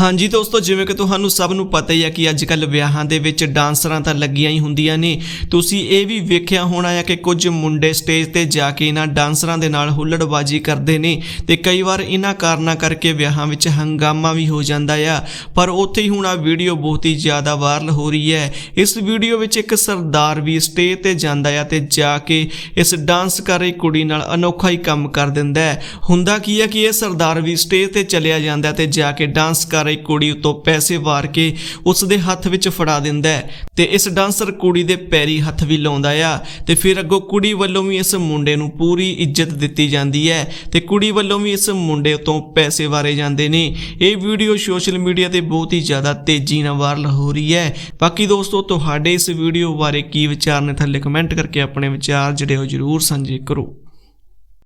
ਹਾਂਜੀ ਦੋਸਤੋ, ਜਿਵੇਂ ਕਿ ਤੁਹਾਨੂੰ ਸਭ ਨੂੰ ਪਤਾ ਹੀ ਹੈ ਕਿ ਅੱਜ ਕੱਲ ਵਿਆਹਾਂ ਦੇ ਵਿੱਚ ਡਾਂਸਰਾਂ ਤਾਂ ਲੱਗੀਆਂ ਹੀ ਹੁੰਦੀਆਂ ਨੇ। ਤੁਸੀਂ ਇਹ ਵੀ ਵੇਖਿਆ ਹੋਣਾ ਹੈ ਕਿ ਕੁਝ ਮੁੰਡੇ ਸਟੇਜ ਤੇ ਜਾ ਕੇ ਇਹਨਾਂ ਡਾਂਸਰਾਂ ਦੇ ਨਾਲ ਹੁੱਲੜਬਾਜੀ ਕਰਦੇ ਨੇ ਤੇ ਕਈ ਵਾਰ ਇਹਨਾਂ ਕਾਰਨਾਂ ਕਰਕੇ ਵਿਆਹਾਂ ਵਿੱਚ ਹੰਗਾਮਾ ਵੀ ਹੋ ਜਾਂਦਾ ਆ। ਪਰ ਉੱਥੇ ਹੀ ਹੁਣ ਆ ਵੀਡੀਓ ਬਹੁਤ ਹੀ ਜ਼ਿਆਦਾ ਵਾਇਰਲ ਹੋ ਰਹੀ ਹੈ। ਇਸ ਵੀਡੀਓ ਵਿੱਚ ਇੱਕ ਸਰਦਾਰ ਵੀ ਸਟੇਜ ਤੇ ਜਾਂਦਾ ਆ ਤੇ ਜਾ ਕੇ ਇਸ ਡਾਂਸ ਕਰ ਰਹੀ ਕੁੜੀ ਨਾਲ ਅਨੋਖਾ ਹੀ ਕੰਮ ਕਰ ਦਿੰਦਾ ਹੈ। ਹੁੰਦਾ ਕੀ ਹੈ ਕਿ ਇਹ ਸਰਦਾਰ ਵੀ ਸਟੇਜ ਤੇ ਚਲਿਆ ਜਾਂਦਾ ਤੇ ਜਾ ਕੇ ਡਾਂਸ ਕਰ ਰਹੀ ਕੁੜੀ ਉਤੋਂ ਪੈਸੇ ਵਾਰ ਕੇ ਉਸ ਦੇ ਹੱਥ ਵਿੱਚ ਫੜਾ ਦਿੰਦਾ ਹੈ ਤੇ ਇਸ ਡਾਂਸਰ ਕੁੜੀ ਦੇ ਪੈਰੀ ਹੱਥ ਵੀ ਲਾਉਂਦਾ ਆ ਤੇ ਫਿਰ ਅੱਗੋਂ ਕੁੜੀ ਵੱਲੋਂ ਵੀ ਇਸ ਮੁੰਡੇ ਨੂੰ ਪੂਰੀ ਇੱਜ਼ਤ ਦਿੱਤੀ ਜਾਂਦੀ ਹੈ ਤੇ ਕੁੜੀ ਵੱਲੋਂ ਵੀ ਇਸ ਮੁੰਡੇ ਉਤੋਂ ਪੈਸੇ ਵਾਰੇ ਜਾਂਦੇ ਨੇ। ਇਹ ਵੀਡੀਓ ਸੋਸ਼ਲ ਮੀਡੀਆ ਤੇ ਬਹੁਤ ਹੀ ਜ਼ਿਆਦਾ ਤੇਜ਼ੀ ਨਾਲ ਵਾਇਰਲ ਹੋ ਰਹੀ ਹੈ। ਬਾਕੀ ਦੋਸਤੋ, ਤੁਹਾਡੇ ਇਸ ਵੀਡੀਓ ਬਾਰੇ ਕੀ ਵਿਚਾਰ ਨੇ? ਥੱਲੇ ਕਮੈਂਟ ਕਰਕੇ ਆਪਣੇ ਵਿਚਾਰ ਜਿਹੜੇ ਉਹ ਜਰੂਰ ਸਾਂਝੇ ਕਰੋ।